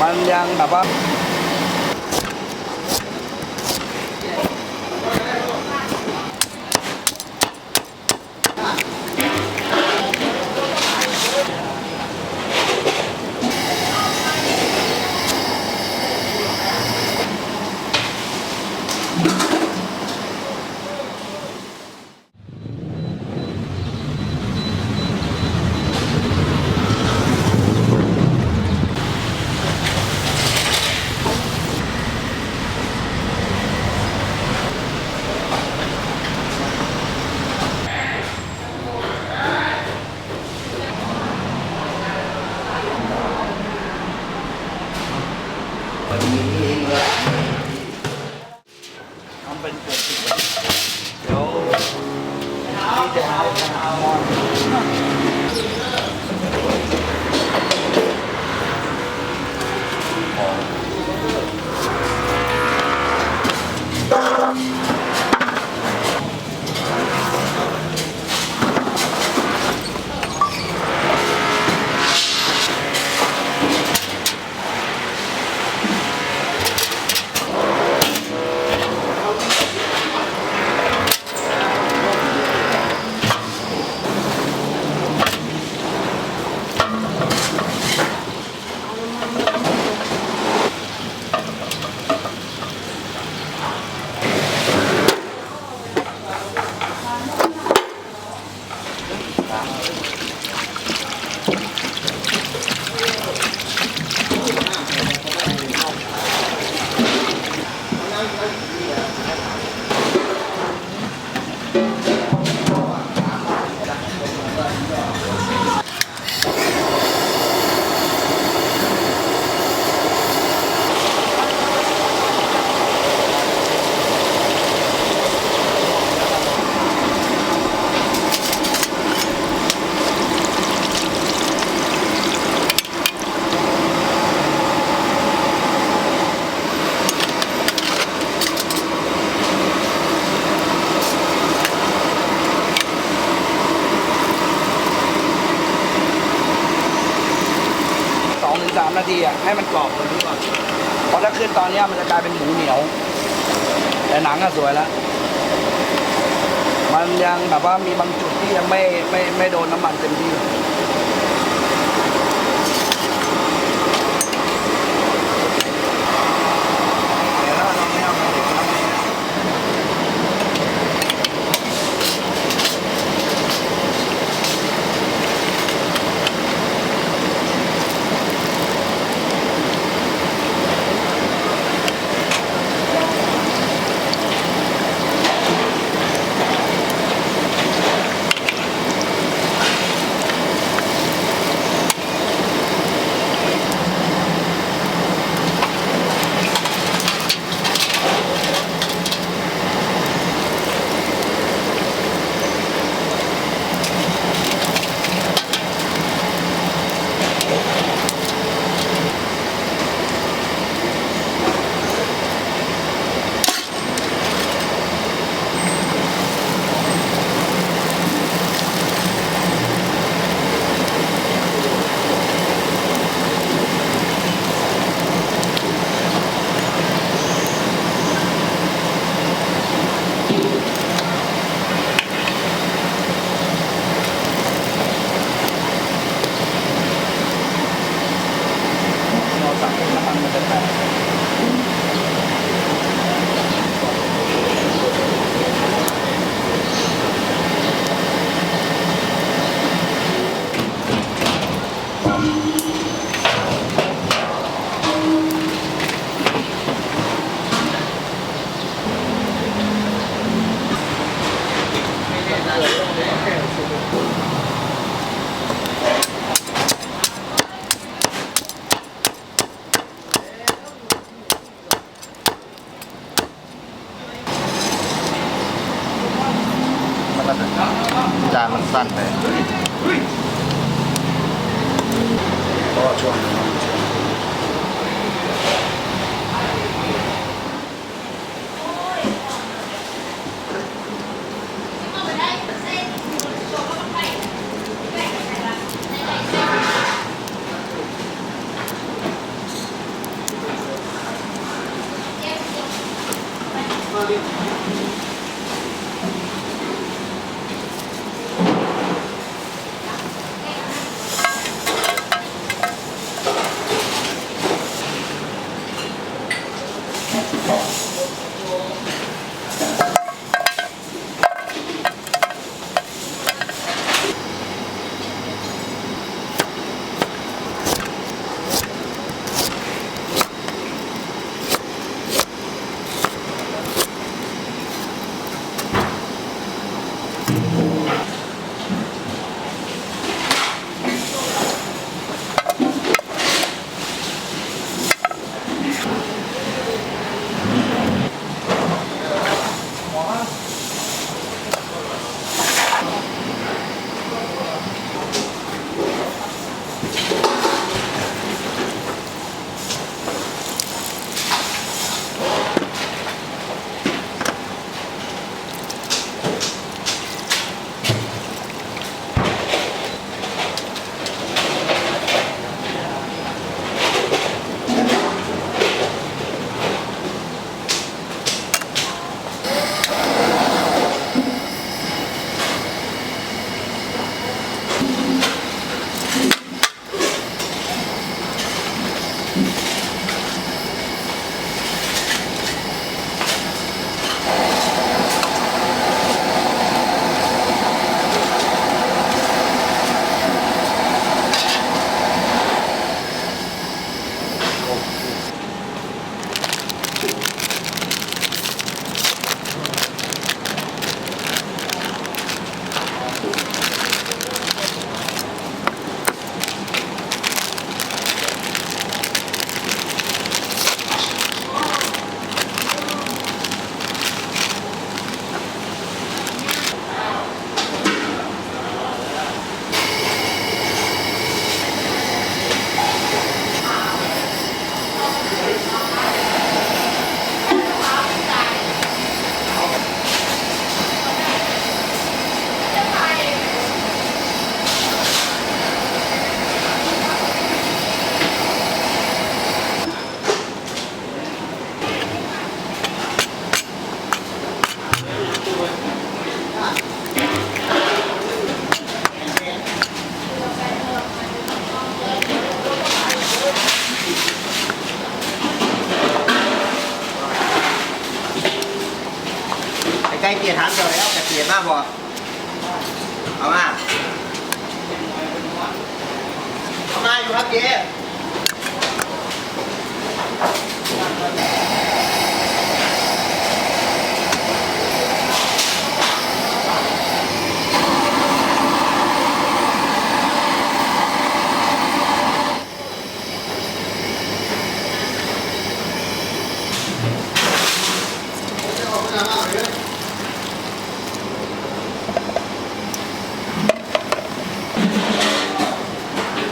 มันยั นาทีอะให้มันกรอบกว่านี้ก่อนเพราะถ้าขึ้นตอนนี้มันจะกลายเป็นหมูเหนียว แต่หนังอะสวยแล้วมันยังแบบว่ามีบางจุดที่ยังไม่ไม่ไม่โดนน้ำมันเต็มที่ จานมันสั้นไปก็ช่วง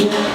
Yeah.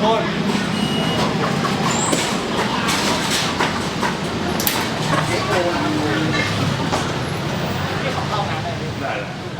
โทษได้แล้